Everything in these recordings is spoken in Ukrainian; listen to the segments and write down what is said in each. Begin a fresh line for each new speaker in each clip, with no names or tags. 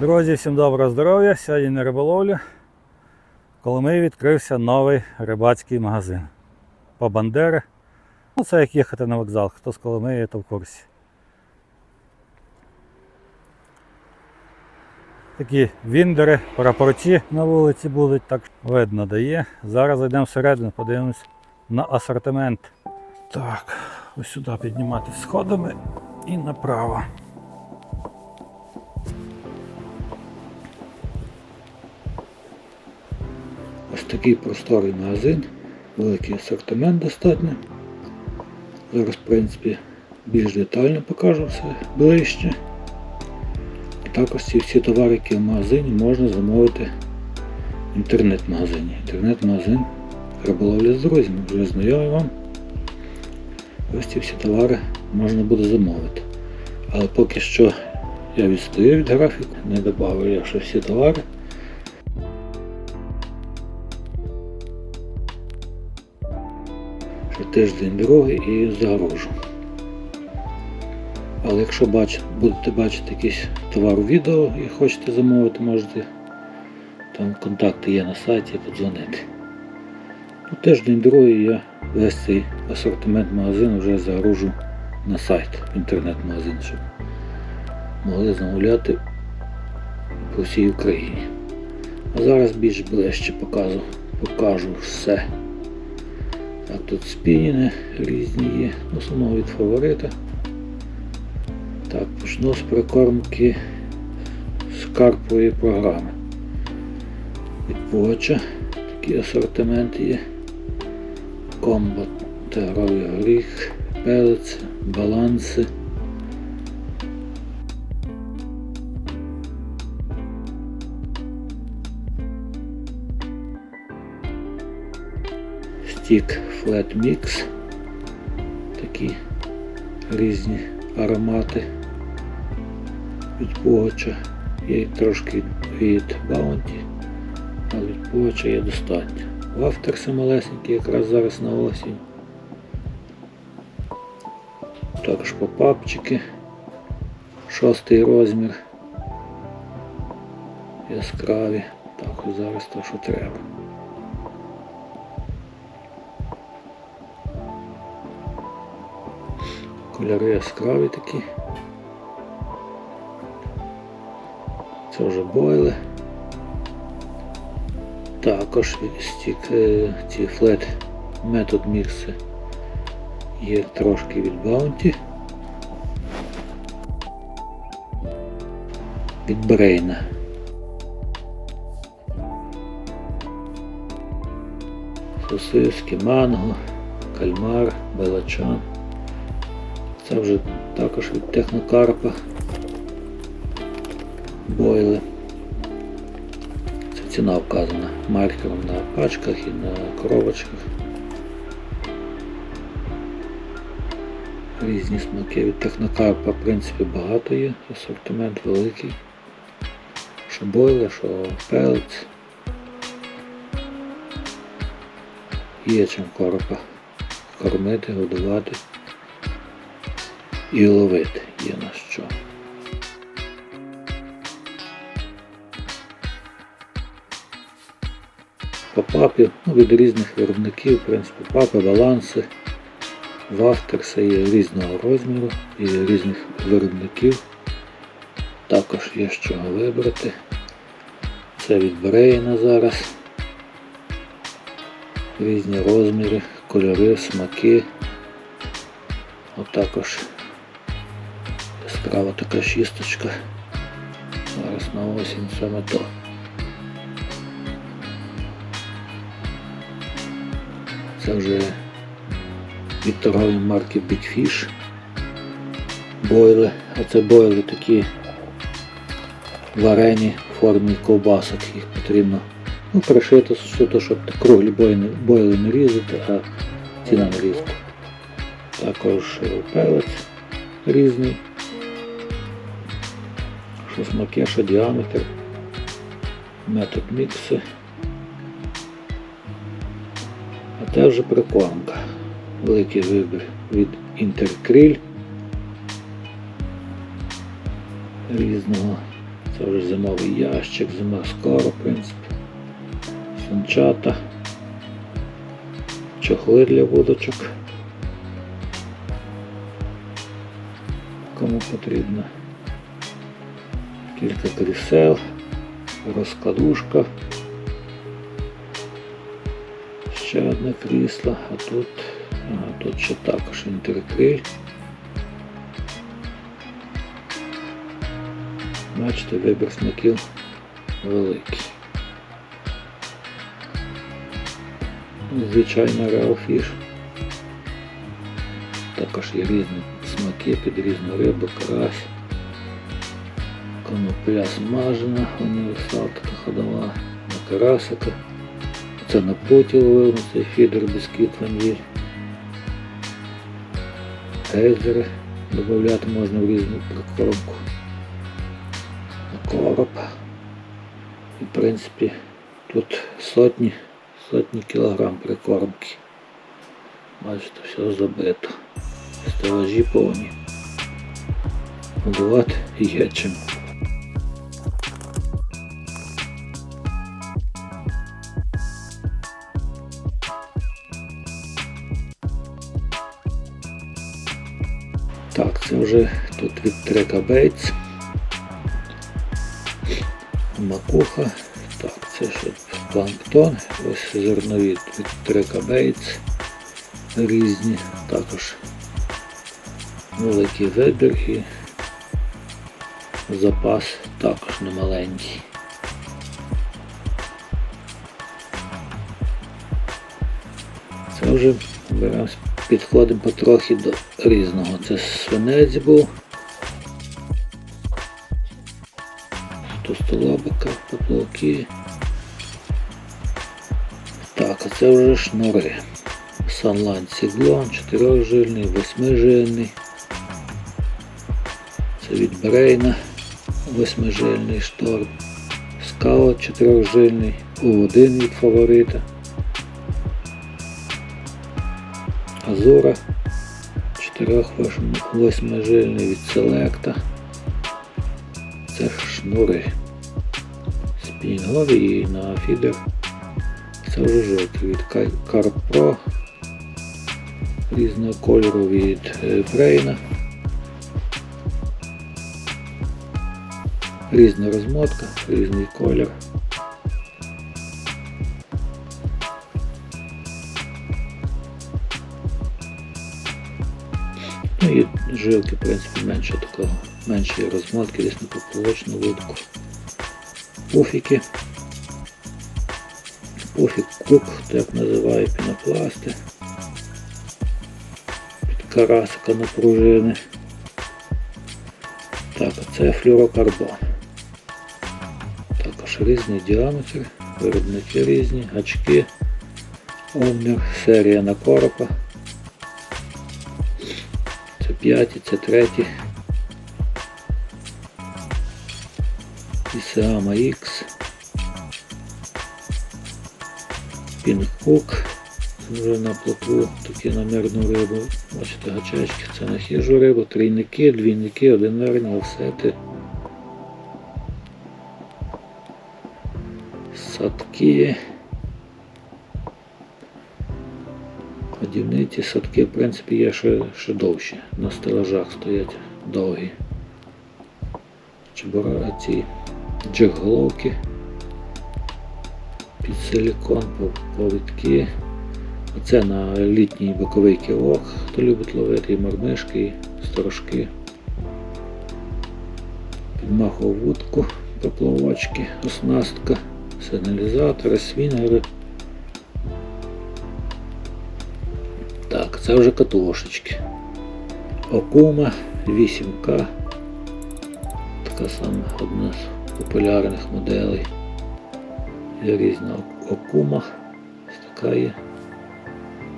Друзі, всім доброго здоров'я! Сьогодні на риболовлю. В Коломиї відкрився новий рибацький магазин. По Бандери. Ну, це як їхати на вокзал. Хто з Коломиї, то в курсі. Такі віндери, прапорці на вулиці будуть, так видно дає. Зараз зайдемо всередину, подивимось на асортимент. Так, ось сюди підніматися сходами і направо. Ось такий просторий магазин, великий асортимент достатньо. Зараз, в принципі, більш детально покажу все ближче. Також ці всі товари, які в магазині, можна замовити в інтернет-магазині. Інтернет-магазин риболовля з друзями, вже знайомий вам. Ось ці всі товари можна буде замовити. Але поки що я відстаю від графіку, не додав я ще всі товари. Тиждень другий і загружу. Але якщо бач, будете бачити якийсь товар у відео і хочете замовити, можете там контакти є на сайті подзвонити. Ну, тиждень другий я весь цей асортимент магазину вже загружу на сайт, в інтернет-магазин, щоб могли замовляти по всій Україні. А зараз більш ближче покажу, покажу все. Так, тут спініни різні є, в від фаворита. Так, почну з прикормки з програми. Від Поча такий асортимент є. Комбо, тигровий горіх, пелець, баланси. Стік Flat Mix. Такі різні аромати від Погача. Є трошки від Bounty, але від Погача є достатньо. Вафтерси малесенькі якраз зараз на осінь. Також попапчики. Шостий розмір. Яскраві. Так, зараз то, що треба. Кольори яскраві такі. Це вже бойли. Також стік, е, ці флет метод мікси є трошки від Bounty. Від Брейна. Сосиски, манго, кальмар, белачан. Це вже також від технокарпа. Бойли. Це ціна вказана маркером на пачках і на коробочках. Різні смаки від технокарпа, в принципі, багато є, асортимент великий. Що бойли, що пелець. Є чим коропа кормити, годувати і ловити є на що. Папапі ну, від різних виробників, в принципі, папи, баланси, вафтерси є різного розміру і різних виробників. Також є з чого вибрати. Це від Брейна зараз. Різні розміри, кольори, смаки. От також яскрава така шісточка. Зараз на осінь саме то. Це вже від торгової марки Big Fish. Бойли. А це бойли такі варені в формі ковбасок. Їх потрібно ну, пришити суто, щоб круглі бойли, бойли не різати, а ці на нарізку. Також пелець різний. Що смаки, діаметр, метод мікси. А це вже прикормка. Великий вибір від Інтеркриль різного. Це вже зимовий ящик, зима скоро, в принципі. Санчата. Чохли для вудочок. Кому потрібно. Кілька крісел, розкладушка. Ще одне крісло, а тут, ага, тут ще також інтеркриль. Бачите, вибір смаків великий. Звичайно Real. Також є різні смаки під різну рибу, карась, конопля смажена, універсал така ходова, на карасика. Це на путі ловив на цей фідер біскіт ваніль. Гейзери додати можна в різну прикормку. На короб. І в принципі тут сотні, сотні кілограм прикормки. Бачите, все забито. Стелажі повні. Годувати є чим. Вже тут від трека Бейтс. Макуха. Так, це ще планктон. Ось зернові від трека Бейтс. Різні. Також великий вибір і запас також немаленький. Це вже беремо, підходимо потрохи до різного. Це свинець був. Тостолобика, поплавки. Так, а це вже шнури. Sunline Циклон, 4 жильний, 8 жильний. Це від Брейна, 8 жильний шторм. Скаут 4 жильний, У1 від фаворита. Азура 4 8 жильний від Селекта. Це шнури. Спінгові і на фідер. Це вже жовтий від Carp Pro різного кольору від Брейна. Різна розмотка, різний колір. Жилки, в принципі, менше такого, меншої розмотки, десь на поплавочну лодку. Пуфіки. Пуфік круг, так називають пінопласти. Під карасика на пружини. Так, це флюрокарбон. Також різний діаметр, виробники різні, гачки, омір, серія на коропа. 5, це 3. Ісеама X. Пінкук. Вже на плотву такі на мирну рибу. Бачите, гачечки, це на хижу рибу, трійники, двійники, одинарні, офсети. Садки. Годівниці, садки, в принципі, є ще, ще довші. На стелажах стоять довгі. Чебура, ці джекголовки під силікон, повідки. Це на літній боковий кілок, хто любить ловити і мормишки, і сторожки. Підмахував вудку, поплавочки, оснастка, сигналізатори, свінгери. Так, це вже катушечки. Окума 8К. Така сама одна з популярних моделей. Є різна окума. Ось така є.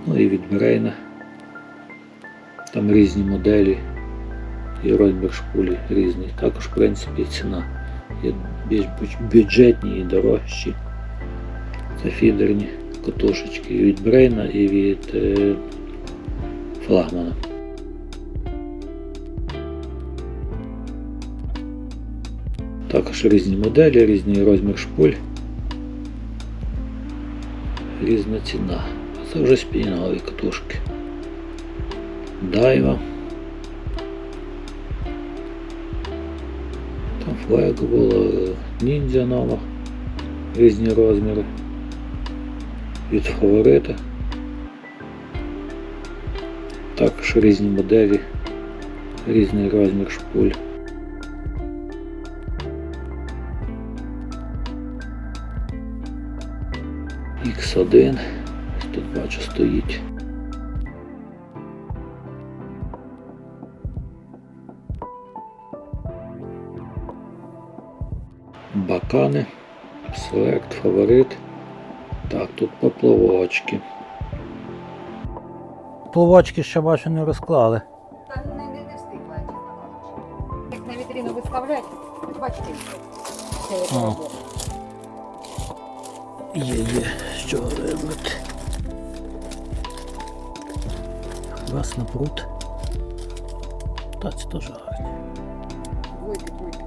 Ну і від Брейна. Там різні моделі. І розмір шпулі різний. Також, в принципі, ціна. Є більш бюджетні і дорожчі. Це фідерні катушечки і від Брейна і від е, флагмана. Також різні моделі, різний розмір шпуль. Різна ціна. Це вже спінінгові катушки. Дайва. Там флего було, ніндзя нова, різні розміри. Від фаворита. Також різні моделі, різний розмір шпуль. X1, тут бачу стоїть. Бакани, Select, фаворит. Так, тут поплавочки. Плавочки ще бачу не розклали.
Та не, не, не встигла. Як на вітрину виставлять, бачите, це я
А. Є, є, що робити. Раз на пруд. Та це теж гарні.
Двойки, двойки.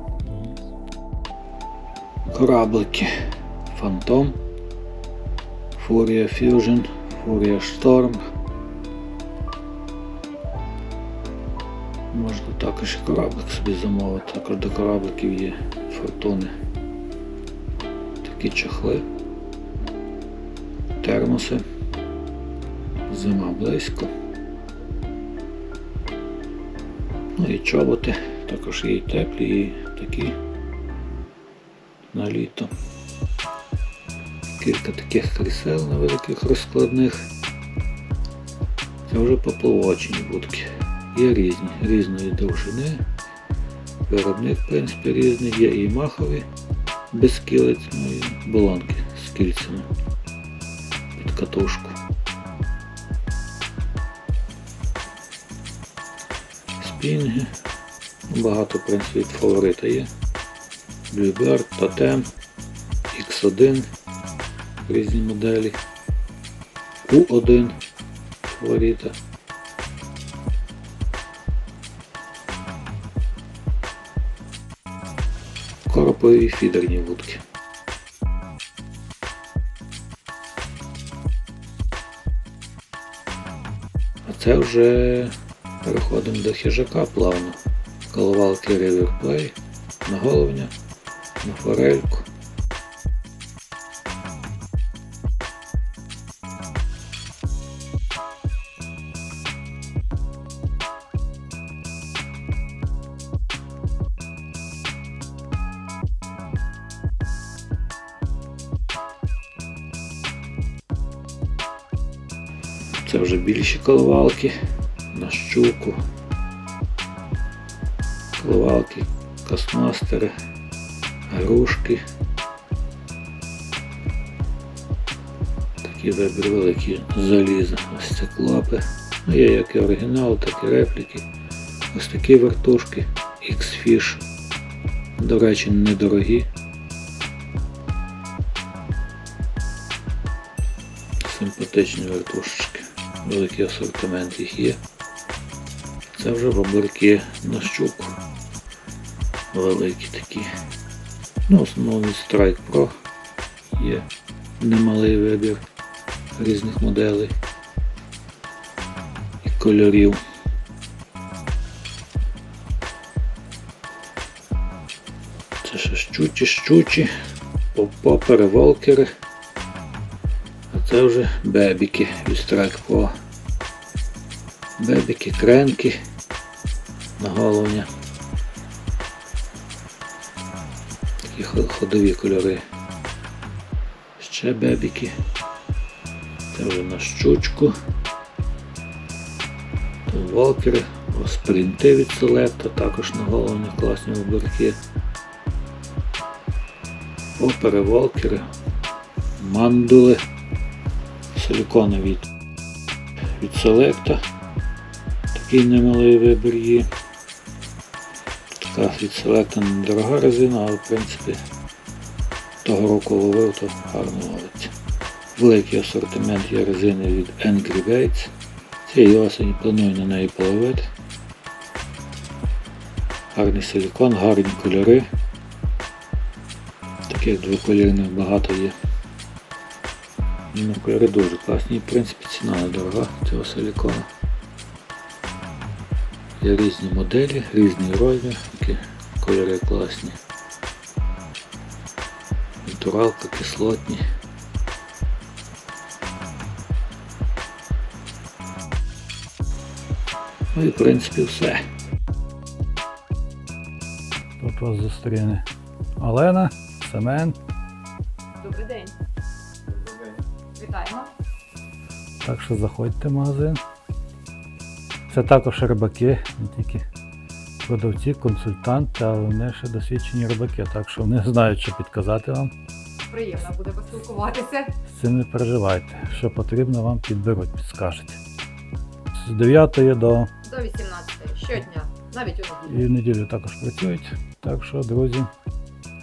Кораблики. Фантом. Фурія Fusion. Фурія Storm. Також і кораблик собі замовити. Також до корабликів є фортуни. Такі чохли. Термоси. Зима близько. Ну і чоботи. Також є і теплі, і такі на літо. Кілька таких крісел невеликих розкладних. Це вже поплавочні будки. Є різні, різної довжини. Виробник, в принципі, різний. Є і махові без кілиць, ну і болонки з кільцями під катушку. Спінги. Багато, в принципі, від фаворита є. Bluebird, Totem, X1, різні моделі, U1 фаворита. Коропові і фідерні вудки. А це вже переходимо до хижака плавно. Коловалки River Play, на головня, на форельку. Коливалки на щуку. Коливалки, космастери, грушки. Такі вибір великі заліза. Ось це клапи. Ну, є як і оригінал, так і репліки. Ось такі вертушки X-Fish. До речі, недорогі. Симпатичні вертушечки. Великий асортимент їх є. Це вже боберки на щуку. Великі такі. Ну, від Strike Pro є немалий вибір різних моделей і кольорів. Це ще щучі, щучі, попопери, волкери. Це вже бебіки від Strike. Бебіки, кренки на головня. Такі ходові кольори. Ще бебіки. Це вже на щучку. Волкери, ось принти від селекта, також на головня класні оберки. Опери, волкери, мандули, силікони від, від селекта. Такий немалий вибір є. Така від селекта недорога резина, але в принципі того року ловив, то гарно ловиться. Великий асортимент є резини від Angry Baits. Цієї осені планую на неї половити. Гарний силікон, гарні кольори. Таких двоколірних багато є. Ну, кольори дуже класні. В принципі, ціна недорога цього силікону. Є різні моделі, різні розмір, які кольори класні. Натуралка, кислотні. Ну і в принципі все. Тут вас зустріне Олена, Семен. Так що заходьте в магазин. Це також рибаки, не тільки продавці, консультанти, але вони ще досвідчені рибаки, так що вони знають, що підказати вам.
Приємно буде поспілкуватися.
З цим не переживайте. Що потрібно, вам підберуть, підскажуть. З 9 до
До 18 щодня, навіть у неділю.
і в неділю також працюють. Так що, друзі,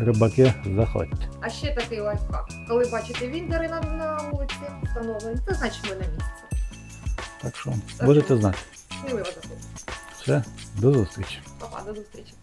рибаки, заходьте.
А ще такий лайфхак. Коли бачите віндери на, на вулиці встановлені, це значить ми на місці.
Так що будете знати.
Сміливо заходьте.
Все, до зустрічі.
Папа, до зустрічі.